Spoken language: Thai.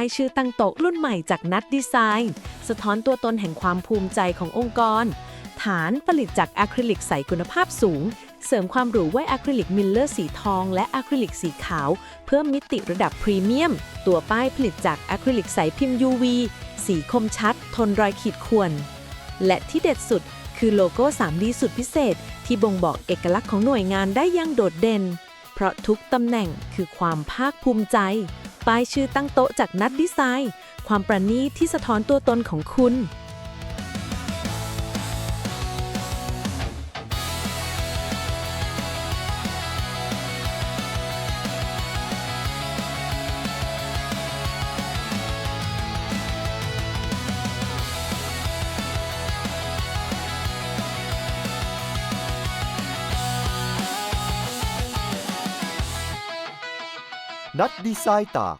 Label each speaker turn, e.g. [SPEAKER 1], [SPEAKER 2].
[SPEAKER 1] ป้ายชื่อตั้งโต๊ะรุ่นใหม่จากนัดดีไซน์ สะท้อนตัวตนแห่งความภูมิใจขององค์กร ฐานผลิตจากอะคริลิกใสคุณภาพสูง เสริมความหรูด้วยอะคริลิกมิลเลอร์สีทองและอะคริลิกสีขาว เพิ่มมิติระดับพรีเมียม ตัวป้ายผลิตจากอะคริลิกใสพิมพ์ UV สีคมชัด ทนรอยขีดข่วน และที่เด็ดสุดคือโลโก้ 3D สุดพิเศษ ที่บ่งบอกเอกลักษณ์ของหน่วยงานได้อย่างโดดเด่น เพราะทุกตำแหน่งคือความภาคภูมิใจ ป้ายชื่อตั้งโต๊ะจากนัดดีไซน์ ความประณีตที่สะท้อนตัวตนของคุณ
[SPEAKER 2] Not Disita